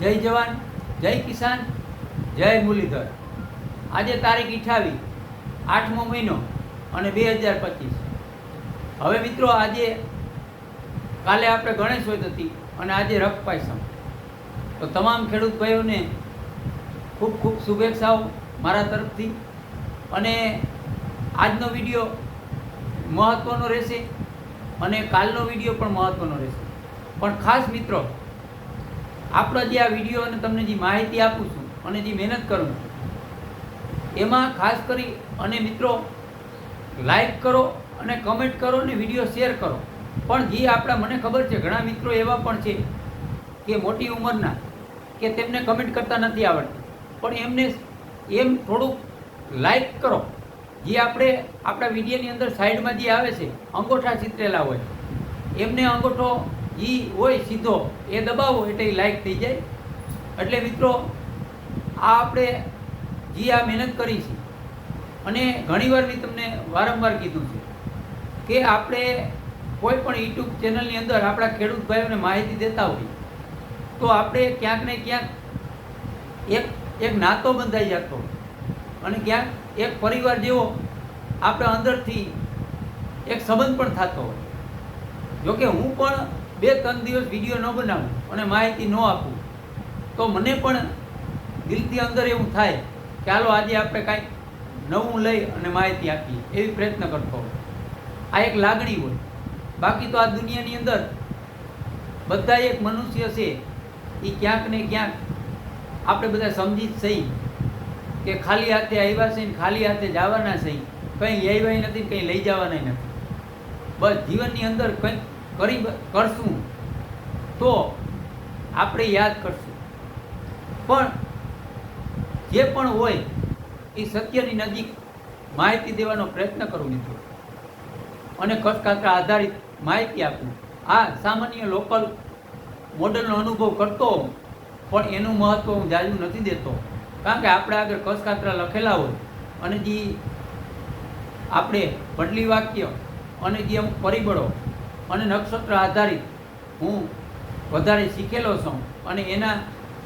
જય જવાન, જય કિસાન, જય મુરલીધર. આજે તારીખ અઠાવીસ, આઠમો મહિનો અને બે હજાર પચીસ. હવે મિત્રો આજે કાલે આપણે ગણેશ હોય હતી અને આજે રખ પાયસમ. તો તમામ ખેડૂત ભાઈઓને ખૂબ ખૂબ શુભેચ્છાઓ મારા તરફથી. અને આજનો વીડિયો મહત્ત્વનો રહેશે અને કાલનો વીડિયો પણ મહત્ત્વનો રહેશે. પણ ખાસ મિત્રો આપણો જે આ વીડિયો અને તમને જે માહિતી આપું છું અને જે મહેનત કરું છું, એમાં ખાસ કરી અને મિત્રો લાઈક કરો અને કમેન્ટ કરો અને વીડિયો શેર કરો. પણ જે આપણા, મને ખબર છે, ઘણા મિત્રો એવા પણ છે કે મોટી ઉંમરના કે તેમને કમેન્ટ કરતા નથી આવડતી. પણ એમને એમ થોડુંક લાઈક કરો. જે આપણે, આપણા વિડીયોની અંદર સાઈડમાં જે આવે છે, અંગોઠા ચિત્રેલા હોય, એમને અંગોઠો ઈ હોય સીધો, એ દબાવો એટલે એ લાઈક થઈ જાય. એટલે મિત્રો, આ આપણે જે આ મહેનત કરી છે. અને ઘણીવાર મેં તમને વારંવાર કીધું છે કે આપણે કોઈ પણ યુટ્યુબ ચેનલની અંદર આપણા ખેડૂત ભાઈઓને માહિતી દેતા હોય, તો આપણે ક્યાંક ને ક્યાંક એક એક નાતો બંધાઈ જતો અને ક્યાંક એક પરિવાર જેવો આપણે અંદરથી એક સંબંધ પણ થતો હોય. જોકે હું પણ બે ત્રણ દિવસ વીડિયો ન બનાવું અને માહિતી ન આપું. તો મને પણ દિલથી અંદર એવું થાય કે હાલો આજે આપણે કાંઈક નવું લઈ અને માહિતી આપીએ એવી પ્રયત્ન કરતો હોય આ એક લાગણી હોય. બાકી તો આ દુનિયાની અંદર બધા એક મનુષ્ય છે, એ ક્યાંક ને ક્યાંક આપણે બધા સમજી જ સહી કે ખાલી હાથે આવ્યા છે ને ખાલી હાથે જવાના છે. કંઈ લેવાય નથી કંઈ લઈ જવાના નથી. બસ જીવનની અંદર કંઈક કરી કરશું તો આપણે યાદ કરશું. પણ જે પણ હોય એ સત્યની નજીક માહિતી દેવાનો પ્રયત્ન કરું મિત્રો. અને કથકાત્રા આધારિત માહિતી આપું. આ સામાન્ય લોકલ મોડલનો અનુભવ કરતો પણ એનું મહત્ત્વ હું જાજુ નથી દેતો. કારણ કે આપણે આગળ કસકાત્રા લખેલા હોય અને જે આપણે બદલી વાક્ય અને જે અમુક પરિબળો અને નક્ષત્ર આધારિત હું વધારે શીખેલો છું. અને એના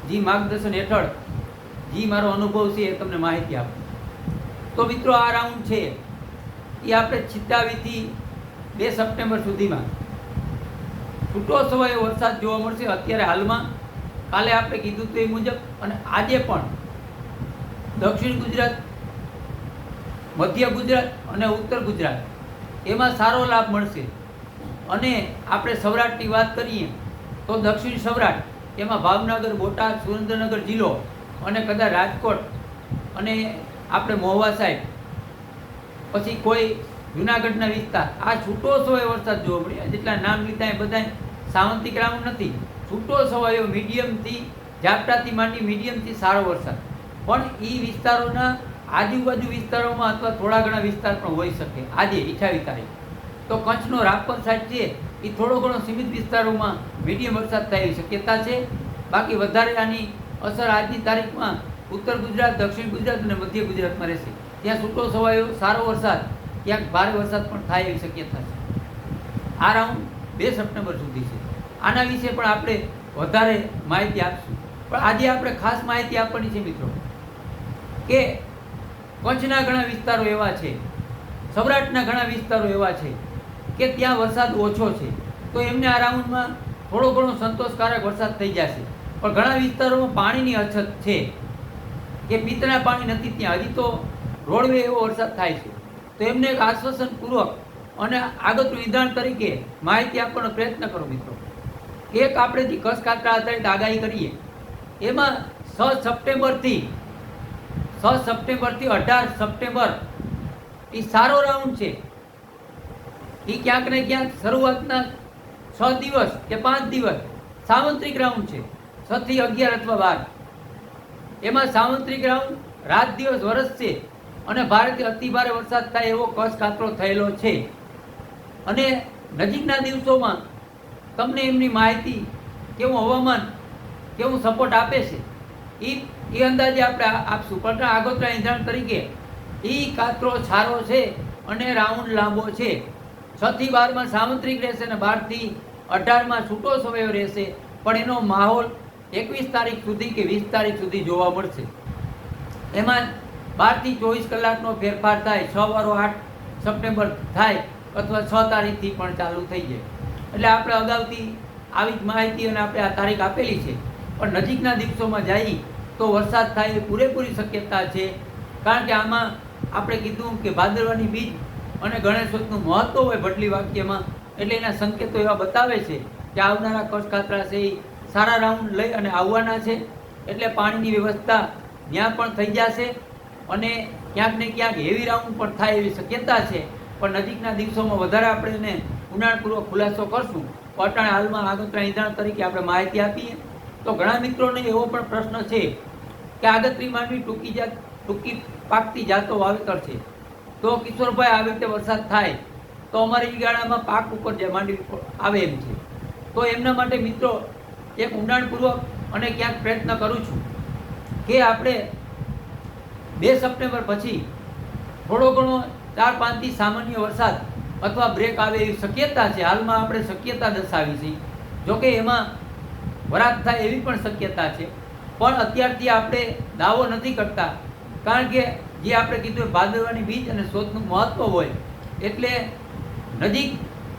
જે માર્ગદર્શન હેઠળ જે મારો અનુભવ છે એ તમને માહિતી આપું. તો મિત્રો, આ રાઉન્ડ છે. એ આપણે ચિત્તાવીથી બે સપ્ટેમ્બર સુધીમાં. છૂટો સમય વરસાદ જોવા મળશે. અત્યારે હાલમાં કાલે આપણે કીધું તો એ મુજબ અને આજે પણ દક્ષિણ ગુજરાત, મધ્ય ગુજરાત અને ઉત્તર ગુજરાત એમાં સારો લાભ મળશે. અને આપણે સૌરાષ્ટ્રની વાત કરીએ, તો દક્ષિણ સૌરાષ્ટ્ર એમાં ભાવનગર, બોટાદ, સુરેન્દ્રનગર જિલ્લો અને કદાચ રાજકોટ અને આપણે મહુવા સાહેબ, પછી કોઈ જુનાગઢના વિસ્તાર. આ છૂટો સવાય વરસાદ જોવા મળ્યો જેટલા નામ લીધા એ બધા સાવંતિક રાઉન્ડ નથી. છૂટો સવાયો મીડિયમથી, ઝાપટાથી માંડી મીડિયમથી સારો વરસાદ. પણ એ વિસ્તારોના આજુબાજુ વિસ્તારોમાં અથવા થોડા ઘણા વિસ્તાર પણ હોઈ શકે. આજે અઠાવીસ તારીખ. તો કચ્છનો રાપર સાઈડ છે એ થોડો ઘણો સીમિત વિસ્તારોમાં મીડિયમ વરસાદ થાય એવી શક્યતા છે. બાકી વધારે આની અસર આજની તારીખમાં ઉત્તર ગુજરાત, દક્ષિણ ગુજરાત અને મધ્ય ગુજરાતમાં રહેશે. ત્યાં છૂટો છવાયો, સારો વરસાદ, ક્યાંક ભારે વરસાદ પણ થાય એવી શક્યતા છે. આ રાઉન્ડ બે સપ્ટેમ્બર સુધી છે. આના વિશે પણ આપણે વધારે માહિતી આપશું. પણ આજે આપણે ખાસ માહિતી આપવાની છે મિત્રો, કે કચ્છના ઘણા વિસ્તારો એવા છે, સૌરાષ્ટ્રના ઘણા વિસ્તારો એવા છે કે ત્યાં વરસાદ ઓછો છે. તો એમને આ રાઉન્ડમાં થોડો ઘણો સંતોષકારક વરસાદ થઈ જશે. પણ ઘણા વિસ્તારોમાં પાણીની અછત છે. કે પીતળા પાણી નથી ત્યાં. હજી તો રોડવે એવો વરસાદ થાય છે. તો એમને એક આશ્વાસનપૂર્વક અને આગતનું નિદાન તરીકે માહિતી આપવાનો પ્રયત્ન કરો મિત્રો. એક આપણે જે કસ કાતરા આધારિત આગાહી કરીએ. એમાં છ સપ્ટેમ્બરથી છ સપ્ટેમ્બરથી અઢાર સપ્ટેમ્બર એ સારો રાઉન્ડ છે. એ ક્યાંક ને ક્યાંક શરૂઆતના છ દિવસ કે પાંચ દિવસ સાવંત્રિક રાઉન્ડ છે, છ થી અગિયાર અથવા બાર. એમાં સાવંત્રિક રાઉન્ડ રાત દિવસ વરસશે અને ભારતે અતિ ભારે વરસાદ થાય એવો કચ્છ ખાતરો થયેલો છે. અને નજીકના દિવસોમાં તમને એમની માહિતી કેવું હવામાન કેવું સપોર્ટ આપે છે એ એ અંદાજે આપણે આપશું પણ આગોતરા ઈંધણ તરીકે એ કાતરો સારો છે અને રાઉન્ડ લાંબો છે. છ થી બારમાં સામંત્રિક રહેશે અને બારથી અઢારમાં છૂટો સમયો રહેશે. પણ એનો માહોલ એકવીસ તારીખ સુધી કે વીસ તારીખ સુધી જોવા મળશે. એમાં બારથી ચોવીસ કલાકનો ફેરફાર થાય, છ વારો આઠ સપ્ટેમ્બર થાય અથવા છ તારીખથી પણ ચાલુ થઈ જાય. એટલે આપણે અગાઉથી આવી જ માહિતી અને આપણે આ તારીખ આપેલી છે. પણ નજીકના દિવસોમાં જઈ તો વરસાદ થાય એ પૂરેપૂરી શક્યતા છે. કારણ કે આમાં આપણે કીધું કે ભાદરવાની બીજ અને ગણેશોત્સવનું મહત્વ હોય ભટલી વાક્યમાં, એટલે એના સંકેતો એવા બતાવે છે કે આવનારા કચ્છ કાતરા છે એ સારા રાઉન્ડ લઈ અને આવવાના છે, એટલે પાણીની વ્યવસ્થા ત્યાં પણ થઈ જશે અને ક્યાંક ને ક્યાંક હેવી રાઉન્ડ પણ થાય એવી શક્યતા છે. પણ નજીકના દિવસોમાં વધારે આપણે એને ઊંડાણપૂર્વક ખુલાસો કરશું. અટાણે હાલમાં આગતરા નિધાણ તરીકે આપણે માહિતી આપીએ. તો ઘણા મિત્રોને એવો પણ પ્રશ્ન છે કે આગતરી માંડવી ટૂંકી જાત, ટૂંકી પાકતી જાતો વાવેતર છે. તો કિશોરભાઈ આવી રીતે વરસાદ થાય, તો અમારી ગાળામાં પાક ઉપર જે માંડવી આવે એમ છે. તો એમના માટે મિત્રો, એક ઊંડાણપૂર્વક અને ક્યાંક પ્રયત્ન કરું છું કે આપણે બે સપ્ટેમ્બર પછી થોડો ઘણો ચાર પાંચથી સામાન્ય વરસાદ અથવા બ્રેક આવે એવી શક્યતા છે. હાલમાં આપણે શક્યતા દર્શાવી છે. જોકે એમાં વરાત થાય એવી પણ શક્યતા છે. પણ અત્યારથી આપણે દાવો નથી કરતા. કારણ કે જે આપણે કીધું ભાદરવાની બીજ અને શોધનું મહત્વ હોય, એટલે નજીક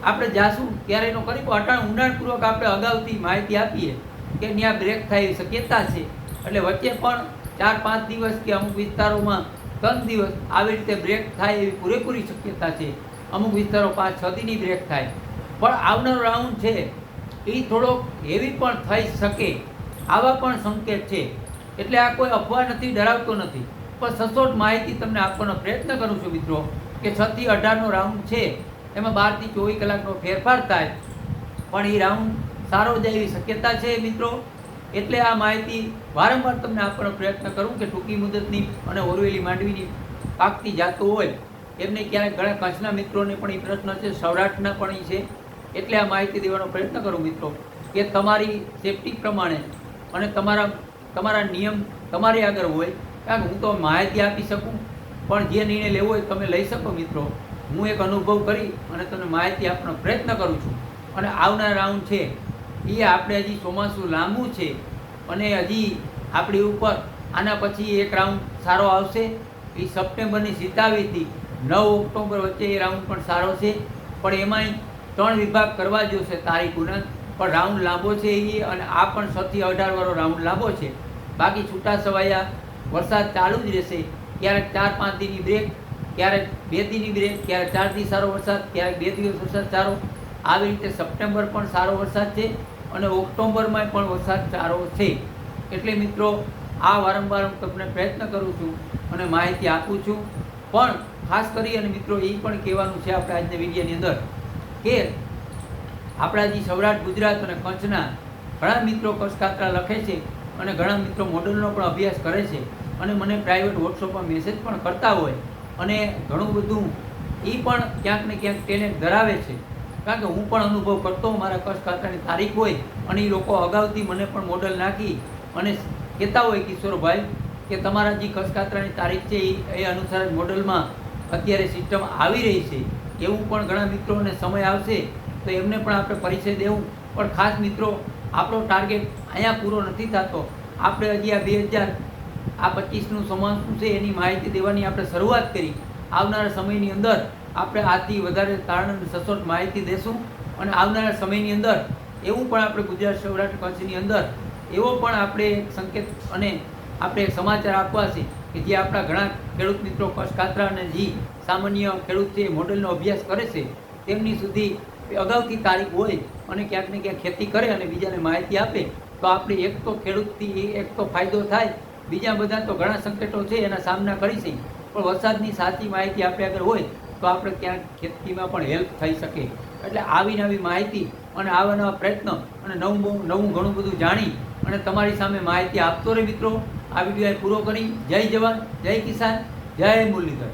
આપણે જાશું ત્યારે એનો કરી અટાણ ઊંડાણપૂર્વક આપણે અગાઉથી માહિતી આપીએ કે ત્યાં બ્રેક થાય શક્યતા છે. એટલે વચ્ચે પણ ચાર, પાંચ દિવસ કે અમુક વિસ્તારોમાં ત્રણ દિવસ આવી રીતે બ્રેક થાય એવી પૂરેપૂરી શક્યતા છે. અમુક વિસ્તારો પાંચ, છ દીની બ્રેક થાય. પણ આવનારો રાઉન્ડ છે, એ થોડોક હેવી પણ થઈ શકે, આવા પણ સંકેત છે. એટલે આ કોઈ અફવા નથી, ડરાવતો નથી. પણ સચોટ માહિતી તમને આપવાનો પ્રયત્ન કરું છું મિત્રો, કે છ થી અઢારનો રાઉન્ડ છે, એમાં બારથી ચોવીસ કલાકનો ફેરફાર થાય. પણ એ રાઉન્ડ સારો જાય એવી શક્યતા છે મિત્રો. એટલે આ માહિતી વારંવાર તમને આપવાનો પ્રયત્ન કરું કે ટૂંકી મુદતની અને ઓરવેલી માંડવીની પાકતી જાતો હોય, એમને ક્યારેક ઘણા કચ્છના મિત્રોને પણ એ પ્રશ્ન છે, સૌરાષ્ટ્રના પણ એ છે. એટલે આ માહિતી દેવાનો પ્રયત્ન કરું મિત્રો, કે તમારી સેફટી પ્રમાણે અને તમારા તમારા નિયમ તમારી આગળ હોય કારણ કે હું તો માહિતી આપી શકું. પણ જે નિર્ણય લેવો હોય તમે લઈ શકો મિત્રો. હું એક અનુભવ કરી અને તમને માહિતી આપવાનો પ્રયત્ન કરું છું. અને આવનાર રાઉન્ડ છે, એ આપણે હજી ચોમાસું લાંબુ છે. અને હજી આપણી ઉપર આના પછી એક રાઉન્ડ સારો આવશે. એ સપ્ટેમ્બરની સિતાવીથી નવ ઓક્ટોબર વચ્ચે એ રાઉન્ડ પણ સારો છે. પણ એમાંય ત્રણ વિભાગ કરવા જોશે તારીખોના પણ રાઉન્ડ લાંબો છે એ અને આ પણ છથી અઢાર વાળો રાઉન્ડ લાંબો છે. બાકી છૂટા છવાયા વરસાદ ચાલુ જ રહેશે. ક્યારેક ચાર, પાંચ દિનની બ્રેક ક્યારેક બે દિનની બ્રેક ક્યારેક ચાર દિવસ સારો વરસાદ, ક્યારેક બે દિવસ વરસાદ સારો. આવી રીતે સપ્ટેમ્બર પણ સારો વરસાદ છે અને ઓક્ટોબરમાં પણ વરસાદ સારો છે. એટલે મિત્રો, આ વારંવાર હું તમને પ્રયત્ન કરું છું અને માહિતી આપું છું. પણ ખાસ કરી અને મિત્રો, એ પણ કહેવાનું છે આપણે આજના વિડીયોની અંદર કે આપણા જે સૌરાષ્ટ્ર, ગુજરાત અને કચ્છના ઘણા મિત્રો કચ્છ કાતરા લખે છે અને ઘણા મિત્રો મોડલનો પણ અભ્યાસ કરે છે. અને મને પ્રાઇવેટ વોટ્સઅપમાં મેસેજ પણ કરતા હોય અને ઘણું બધું એ પણ ક્યાંક ને ક્યાંક ટેલેન્ટ ધરાવે છે. કારણ કે હું પણ અનુભવ કરતો મારા કચ્છ કાતરાની તારીખ હોય અને એ લોકો અગાઉથી મને પણ મોડલ નાખી અને કહેતા હોય કિશોરભાઈ કે તમારા જે કચ્છ કાતરાની તારીખ છે એ એ અનુસાર મોડલમાં અત્યારે સિસ્ટમ આવી રહી છે. એવું પણ ઘણા મિત્રોને સમય આવશે તો એમને પણ આપણે પરિચય દેવું. પણ ખાસ મિત્રો, આપણો ટાર્ગેટ અહીંયા પૂરો નથી થતો. આપણે હજી આ બે હજાર આ પચીસનું સમાન શું છે એની માહિતી દેવાની આપણે શરૂઆત કરી. આવનારા સમયની અંદર આપણે આથી વધારે તારણ સચોટ માહિતી દેશું અને આવનારા સમયની અંદર એવું પણ આપણે ગુજરાત સૌરાષ્ટ્ર કચ્છની અંદર એવો પણ આપણે સંકેત અને આપણે સમાચાર આપવા છે કે જે આપણા ઘણા ખેડૂત મિત્રો કચ્છ અને જી સામાન્ય ખેડૂત છે મોડેલનો અભ્યાસ કરે છે, તેમની સુધી અગાઉથી તારીખ હોય અને ક્યાંક ને ક્યાંક ખેતી કરે અને બીજાને માહિતી આપે, તો આપણે એક તો ખેડૂતથી એક તો ફાયદો થાય બીજા બધા તો ઘણા સંકટો છે, એના સામના કરી છે પણ વરસાદની સાચી માહિતી આપણે આગળ હોય, તો આપણે ક્યાંક ખેતીમાં પણ હેલ્પ થઈ શકે. એટલે આવી નવી માહિતી અને આવા નવા પ્રયત્ન અને નવું નવું ઘણું બધું જાણી અને તમારી સામે માહિતી આપતો રહે મિત્રો. આ વીડિયો પૂરો કરી. જય જવાન, જય કિસાન, જય મુરલીધર.